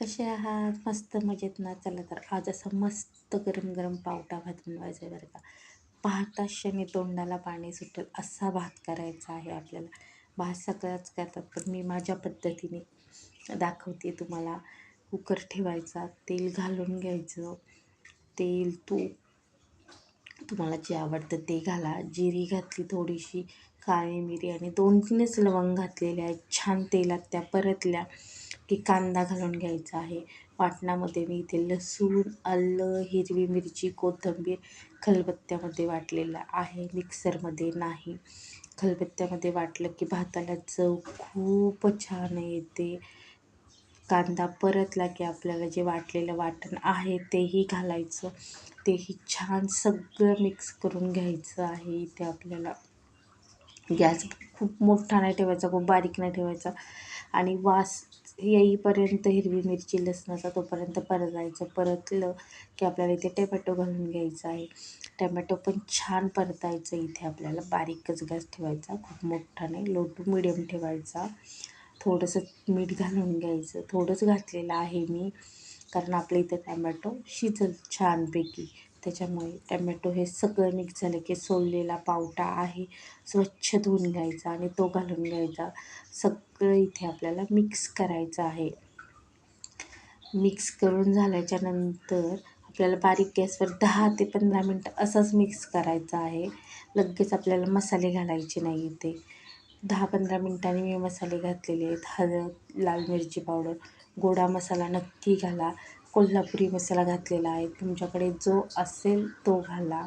कसे आहात? मस्त मजेत ना? चला तर आज असा मस्त गरम गरम पावटा भात बनवायचा आहे बरं का. पाहता क्षणी तोंडाला पाणी सुटेल असा भात करायचा आहे आपल्याला. भात सगळ्याच करतात पण मी माझ्या पद्धतीने दाखवते तुम्हाला. कुकर ठेवायचा तेल घालून घ्यायचं. तेल तूप. तुम्हाला जे आवडतं ते घाला. जिरी घातली थोडीशी काळी मिरी आणि दोन तीनच लवंग घातलेल्या आहेत. छान तेलात त्या परतल्या. की कांदा घालून घ्यायचा आहे. वाटणामध्ये मी इथे लसूण आलं हिरवी मिरची कोथिंबीर खलबत्त्यामध्ये वाटलेलं आहे. मिक्सरमध्ये नाही. खलबत्त्यामध्ये वाटलं की भाताला चव खूप छान येते. कांदा परतला की आपल्याला जे वाटलेलं वाटण आहे तेही घालायचं. तेही छान सगळं मिक्स करून घ्यायचं आहे. इथे आपल्याला गॅस खूप मोठा नाही ठेवायचा खूप बारीक नाही ठेवायचा. आणि वास येईपर्यंत हिरवी मिरची लसणाचा तोपर्यंत परतायचं. परतलं की आपल्याला इथे टमॅटो घालून घ्यायचा आहे. टमॅटो पण छान परतायचं इथे आपल्याला. बारीकच गॅस ठेवायचा. खूप मोठा नाही लो टू मिडियम ठेवायचा. थोडंसं मीठ घालून घ्यायचं. थोडंच घातलेलं आहे मी कारण आपल्या इथे टमॅटो शिजल छानपैकी. त्याच्यामुळे टमॅटो हे सगळं मिक्स झालं की सोललेला पावटा आहे. स्वच्छ धुवून घ्यायचा आणि तो घालून घ्यायचा. सगळं इथे आपल्याला मिक्स करायचं आहे. मिक्स करून झाल्याच्यानंतर आपल्याला बारीक गॅसवर दहा ते पंधरा मिनटं असंच मिक्स करायचं आहे. लगेच आपल्याला मसाले घालायचे नाही इथे. दहा पंधरा मिनटांनी मी मसाले घातलेले आहेत. हळद लाल मिरची पावडर गोडा मसाला नक्की घाला. कोल्हापुरी मसाला घातलेला आहे. तुमच्याकडे जो असेल तो घाला.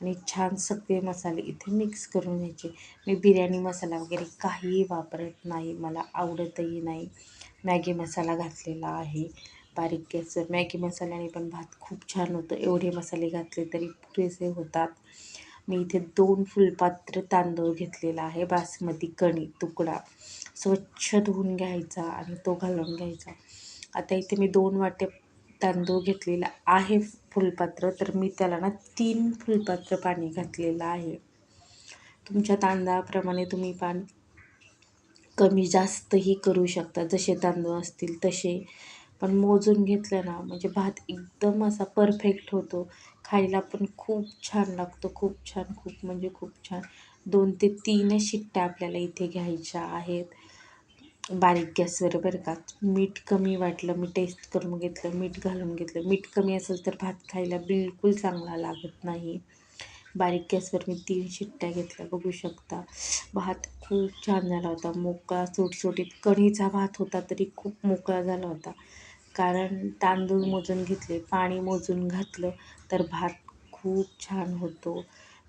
आणि छान सगळे मसाले इथे मिक्स करून घ्यायचे. मी बिर्याणी मसाला वगैरे काहीही वापरत नाही. मला आवडतही नाही. मॅगी मसाला घातलेला आहे. बारीक गॅसवर मॅगी मसाल्याने पण भात खूप छान होतं. एवढे मसाले घातले तरी पुरेसे होतात. मी इथे दोन फुलपात्र तांदूळ घेतलेला आहे. बासमती कणी तुकडा. स्वच्छ धुवून घ्यायचा आणि तो घालून घ्यायचा. आता इथे मी दोन वाटे तांदूळ घेतलेला आहे फुलपात्र तर मी त्याला ना तीन फुलपात्र पाणी घातलेलं आहे. तुमच्या तांदळाप्रमाणे तुम्ही पाणी कमी जास्तही करू शकता जसे तांदूळ असतील तसे. पण मोजून घेतलं ना म्हणजे भात एकदम असा परफेक्ट होतो. खायला पण खूप छान लागतो खूप छान खूप म्हणजे खूप छान. दोन ते तीनच शिट्ट्या आपल्याला इथे घ्यायच्या आहेत. बारीक गॅसवर बरं का. मीठ कमी वाटलं मी टेस्ट करून घेतलं मीठ घालून घेतलं. मीठ कमी असेल तर भात खायला बिलकुल चांगला लागत नाही. बारीक गॅसवर मी तीन शिट्ट्या घेतल्या बघू शकता. भात खूप छान झाला होता. मोकळा सुटसुटीत कणीचा भात होता तरी खूप मोकळा झाला होता. कारण तांदूळ मोजून घेतले पाणी मोजून घातलं तर भात खूप छान होतो.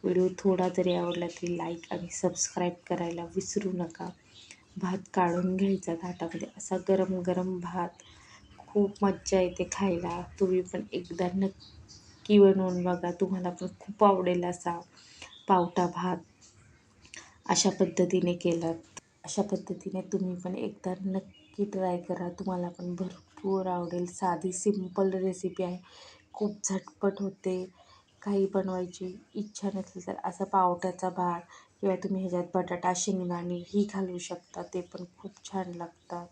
व्हिडिओ थोडा जरी आवडला तरी लाईक आणि सबस्क्राईब करायला विसरू नका. भात काढून घ्यायचा ताटामध्ये. असा गरम गरम भात खूप मज्जा येते खायला. तुम्ही पण एकदा नक्की बनवून बघा. तुम्हाला पण खूप आवडेल असा पावटा भात. अशा पद्धतीने केला. अशा पद्धतीने तुम्ही पण एकदा नक्की ट्राय करा. तुम्हाला पण भरपूर आवडेल. साधी सिंपल रेसिपी आहे. खूप झटपट होते. काही बनवायची इच्छा नसली तर असा पावट्याचा भात किंवा तुम्ही ह्याच्यात बटाटा शेंगदाणे ही घालू शकता ते पण खूप छान लागतात.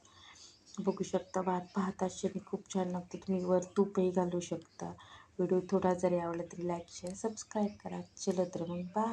बघू शकता भात पाहताच मी खूप छान लागतं तुम्ही वर तूपही घालू शकता. व्हिडिओ थोडा जरी आवडला तरी लाईक शेअर सबस्क्राईब करा. चला तर मग बा